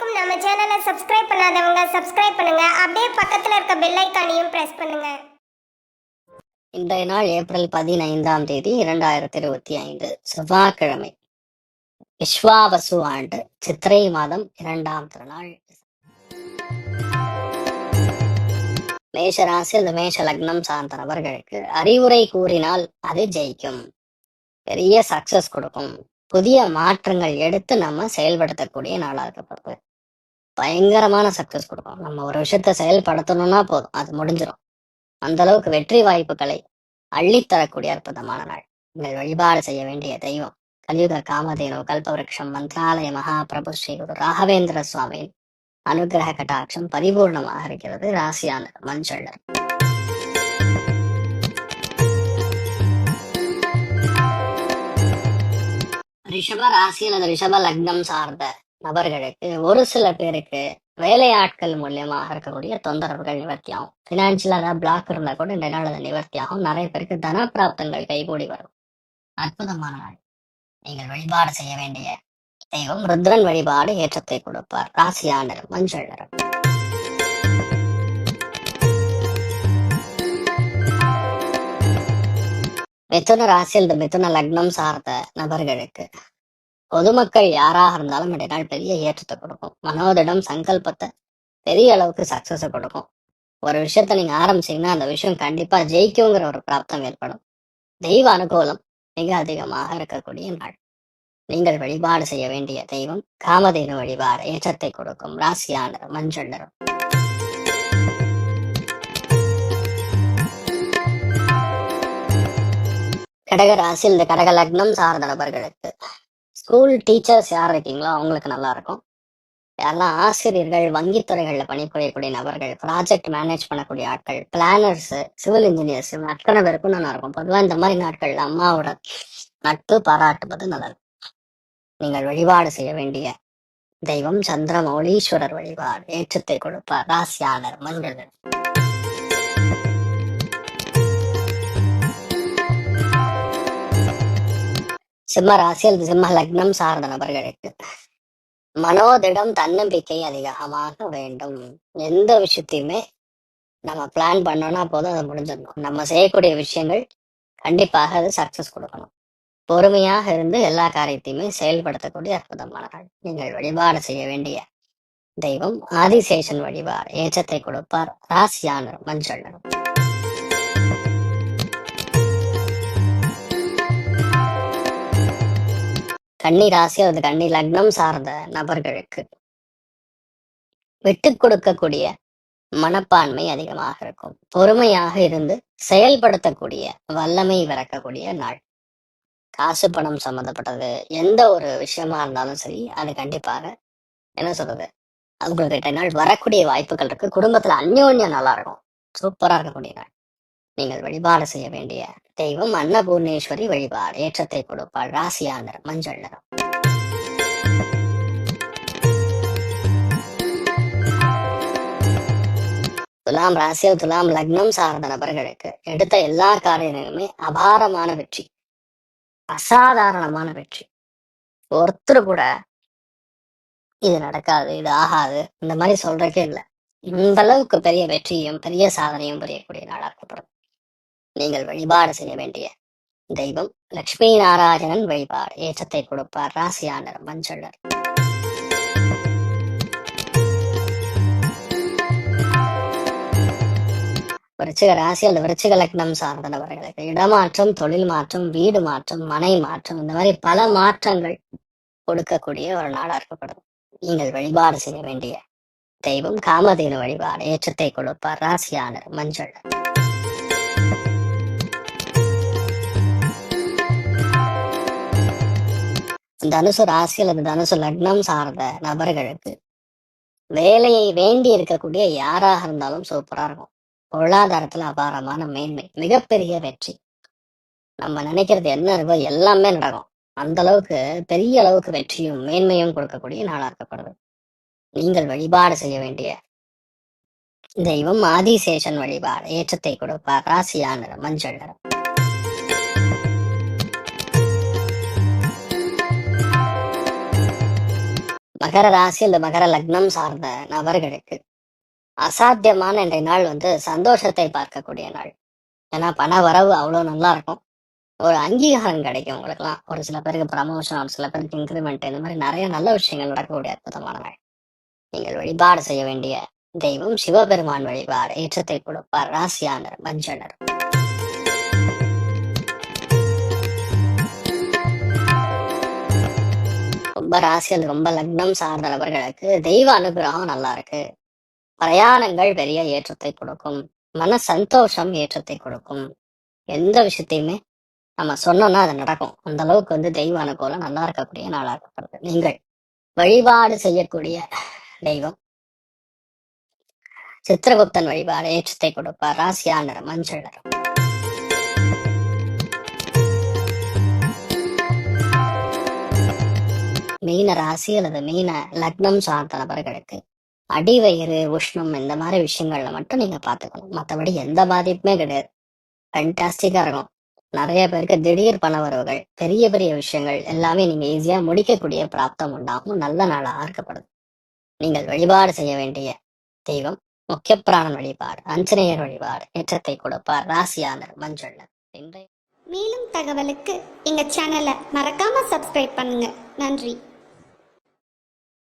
வரைக்கும் நம்ம சேனலை சப்ஸ்கிரைப் பண்ணாதவங்க சப்ஸ்கிரைப் பண்ணுங்க. அப்படியே பக்கத்துல இருக்க பெல் ஐக்கானையும் பிரஸ் பண்ணுங்க. இன்றைய நாள் ஏப்ரல் பதினைந்தாம் தேதி இரண்டாயிரத்தி இருபத்தி ஐந்து செவ்வாய்க்கிழமை. விஸ்வாவசு ஆண்டு சித்திரை மாதம் இரண்டாம் திருநாள். மேஷ ராசி அல்லது மேஷ லக்னம் சார்ந்த நபர்களுக்கு அறிவுரை கூறினால் அது ஜெயிக்கும். பெரிய சக்சஸ் கொடுக்கும். புதிய மாற்றங்கள் எடுத்து நம்ம செயல்படுத்தக்கூடிய நாளாக இருக்கப்படுது பயங்கரமான சக்சஸ் கொடுக்கும் நம்ம ஒரு விஷயத்த செயல்படுத்தணும்னா போதும். அது முடிஞ்சிடும் அந்த அளவுக்கு வெற்றி வாய்ப்புகளை அள்ளித்தரக்கூடிய அற்புதமான நாள். நீங்கள் வழிபாடு செய்ய வேண்டிய தெய்வம் கலியுக காமதேனு கல்பவருஷம் மந்திராலய மகாபிரபு ஸ்ரீ குரு ராகவேந்திர சுவாமியின் அனுகிரக கட்டாட்சம் பரிபூர்ணமாக இருக்கிறது. ராசியான மஞ்சள் ரிஷப ராசி அல்லது ரிஷப லக்னம் சார்ந்த நபர்களுக்கு ஒரு சில பேருக்கு வேலையாட்கள் மூலியமாக இருக்கக்கூடிய தொந்தரவுகள் நிவர்த்தி ஆகும் பினான்சியலா ஏதாவது பிளாக் இருந்தா கூட இந்த நாள் அது நிவர்த்தி ஆகும் நிறைய பேருக்கு தன பிராப்தங்கள் கைகூடி வரும். அற்புதமான நாள். நீங்கள் வழிபாடு செய்ய வேண்டிய தெய்வம் ருத்ரன் வழிபாடு ஏற்றத்தை கொடுப்பார். ராசியா நிறம் மஞ்சள் நிறம். மிதுன ராசி இந்த மிதுன லக்னம் சார்ந்த நபர்களுக்கு பொதுமக்கள் யாராக இருந்தாலும் இடைநாள் பெரிய ஏற்றத்தை கொடுக்கும். மனோதிடம் சங்கல்பத்தை பெரிய அளவுக்கு சக்சஸை கொடுக்கும். ஒரு விஷயத்த நீங்க ஆரம்பிச்சீங்கன்னா அந்த விஷயம் கண்டிப்பா ஜெயிக்குங்கிற ஒரு பிராப்தம் ஏற்படும். தெய்வ அனுகூலம் மிக அதிகமாக இருக்கக்கூடிய நாள். நீங்கள் வழிபாடு செய்ய வேண்டிய தெய்வம் காமதேனு வழிபாடு ஏற்றத்தை கொடுக்கும் ராசியான மஞ்சள் நிறம். கடக ராசி இந்த கடக லக்னம் சார்ந்த நபர்களுக்கு ஸ்கூல் டீச்சர்ஸ் யார் இருக்கீங்களோ அவங்களுக்கு நல்லா இருக்கும் யாரெல்லாம் ஆசிரியர்கள் வங்கித்துறைகளில் பணிபுரியக்கூடிய நபர்கள் ப்ராஜெக்ட் மேனேஜ் பண்ணக்கூடிய ஆட்கள் பிளானர்ஸ் சிவில் இன்ஜினியர்ஸ் அத்தனை பேருக்கும் நல்லா இருக்கும் பொதுவா இந்த மாதிரி நாட்கள்ல அம்மாவோட நட்பு பாராட்டுவது நல்லது நீங்கள் வழிபாடு செய்ய வேண்டிய தெய்வம் சந்திரமௌலீஸ்வரர் வழிபாடு ஏற்றத்தை கொடுப்பார். ராசியாளர் மஞ்சள் சிம்ம ராசி அல்லது சிம்ம லக்னம் சார்ந்த நபர்களுக்கு மனோதிடம் தன்னம்பிக்கை அதிகமாக வேண்டும். எந்த விஷயத்தையுமே நம்ம பிளான் பண்ணோம்னா போதும் அதை முடிஞ்சிடணும். நம்ம செய்யக்கூடிய விஷயங்கள் கண்டிப்பாக அது சக்சஸ் கொடுக்கணும். பொறுமையாக இருந்து எல்லா காரியத்தையுமே செயல்படுத்தக்கூடிய அற்புதமான நீங்கள் வழிபாடு செய்ய வேண்டிய தெய்வம் ஆதிசேஷன் வழிபாடு ஏற்றத்தை கொடுப்பார். ராசியானர் மஞ்சள் நிறம். கன்னி ராசி அல்லது கன்னி லக்னம் சார்ந்த நபர்களுக்கு. விட்டு கொடுக்கக்கூடிய மனப்பான்மை அதிகமாக இருக்கும். பொறுமையாக இருந்து செயல்படுத்தக்கூடிய வல்லமை விறக்கக்கூடிய நாள். காசு பணம் சம்மந்தப்பட்டது எந்த ஒரு விஷயமா இருந்தாலும் சரி அது கண்டிப்பாக என்ன சொல்றது? அவங்களுக்கு நாள் வரக்கூடிய வாய்ப்புகள் இருக்கு. குடும்பத்துல அந்யோன்யம் நல்லா இருக்கும். சூப்பரா இருக்கக்கூடிய நாள். நீங்கள் வழிபாடு செய்ய வேண்டிய தெய்வம் அன்னபூர்ணேஸ்வரி வழிபாடு. ஏற்றத்தை கொடுப்பாள் ராசியா நிறம் மஞ்சள் நிறம் துலாம் ராசி துலாம் லக்னம் சார்ந்த நபர்களுக்கு எடுத்த எல்லா காரியங்களுமே அபாரமான வெற்றி. அசாதாரணமான வெற்றி. ஒருத்தர் கூட இது நடக்காது இது ஆகாது இந்த மாதிரி சொல்றதுக்கே இல்லை. இந்த அளவுக்கு பெரிய வெற்றியும் பெரிய சாதனையும் புரியக்கூடிய நாளாக்கப்படும் நீங்கள் வழிபாடு செய்ய வேண்டிய தெய்வம் லக்ஷ்மி நாராயணன் வழிபாடு. ஏற்றத்தை கொடுப்பார் ராசியானர் மஞ்சள். விருச்சிக ராசி அல்லது விருச்சிக லக்னம் சார்ந்தவர்களுக்கு இடமாற்றம் தொழில் மாற்றம் வீடு மாற்றம் மனை மாற்றம் இந்த மாதிரி பல மாற்றங்கள் கொடுக்கக்கூடிய ஒரு நாளா இருக்கப்படுது நீங்கள் வழிபாடு செய்ய வேண்டிய தெய்வம் காமதேனு வழிபாடு. ஏற்றத்தை கொடுப்பார் ராசியானர் மஞ்சள். தனுசு ராசி அல்லது தனுசு லக்னம் சார்ந்த நபர்களுக்கு வேலையை வேண்டி இருக்கக்கூடிய யாராக இருந்தாலும் சூப்பரா இருக்கும். பொருளாதாரத்துல அபாரமான மேன்மை மிகப்பெரிய வெற்றி. நம்ம நினைக்கிறது என்ன இருக்கோ எல்லாமே நடக்கும். அந்த அளவுக்கு பெரிய அளவுக்கு வெற்றியும் மேன்மையும் கொடுக்கக்கூடிய நாளாக இருக்கப்படுது. நீங்கள் வழிபாடு செய்ய வேண்டிய தெய்வம் ஆதிசேஷன் வழிபாடு ஏற்றத்தை கொடுப்பார். ராசியான மஞ்சள் நிறம். மகர ராசி இந்த மகர லக்னம் சார்ந்த நபர்களுக்கு அசாத்தியமான இன்றைய நாள் வந்து சந்தோஷத்தை பார்க்கக்கூடிய நாள். ஏன்னா பண வரவு அவ்வளோ நல்லா இருக்கும். ஒரு அங்கீகாரம் கிடைக்கும் உங்களுக்குலாம் ஒரு சில பேருக்கு ப்ரமோஷன் ஒரு சில பேருக்கு இன்க்ரிமெண்ட் இந்த மாதிரி நிறைய நல்ல விஷயங்கள் நடக்கக்கூடிய அற்புதமான நாள். நீங்கள் வழிபாடு செய்ய வேண்டிய தெய்வம் சிவபெருமான் வழிபாடு ஏற்றத்தை கொடுப்பார். ராசியானர் மஞ்சனர் ரொம்ப ராசியல் ரொம்ப லக்னம் சார்ந்த நபர்களுக்கு தெய்வ அனுகிரகம் நல்லா இருக்கு பிரயாணங்கள் பெரிய ஏற்றத்தை கொடுக்கும். மன சந்தோஷம் ஏற்றத்தை கொடுக்கும். எந்த விஷயத்தையுமே நம்ம சொன்னோம்னா அது நடக்கும். அந்த அளவுக்கு வந்து தெய்வ அனுகூலம் நல்லா இருக்கக்கூடிய நாளா இருக்கப்படுது. நீங்கள் வழிபாடு செய்யக்கூடிய தெய்வம். சித்திரகுப்தன் வழிபாடு ஏற்றத்தை கொடுப்பார். ராசியானர் மஞ்சள் நிறம். மீன ராசி அல்லது மீன லக்னம் சார்ந்த நபர்களுக்கு அடிவயிறு உஷ்ணம் இந்த மாதிரி விஷயங்கள்ல மட்டும் நீங்க பாத்துக்கணும் மற்றபடி எந்த பாதிப்புமே கிடையாது. ஃபண்டாஸ்டிக்கா இருக்கும் நிறைய பேருக்கு திடீர் பண வரவுகள் பெரிய பெரிய விஷயங்கள் எல்லாமே நீங்க ஈஸியா முடிக்கக்கூடிய பிராப்தம் உண்டாகும். நல்ல நாளா இருக்கப்படுது நீங்கள் வழிபாடு செய்ய வேண்டிய தெய்வம் முக்கிய பிராணன் வழிபாடு அஞ்சனேயர் வழிபாடு ஏற்றத்தை கொடுப்பார். ராசியானர் மஞ்சள் மேலும் தகவலுக்கு எங்க சேனலை மறக்காம சப்ஸ்கிரைப் பண்ணுங்க. நன்றி.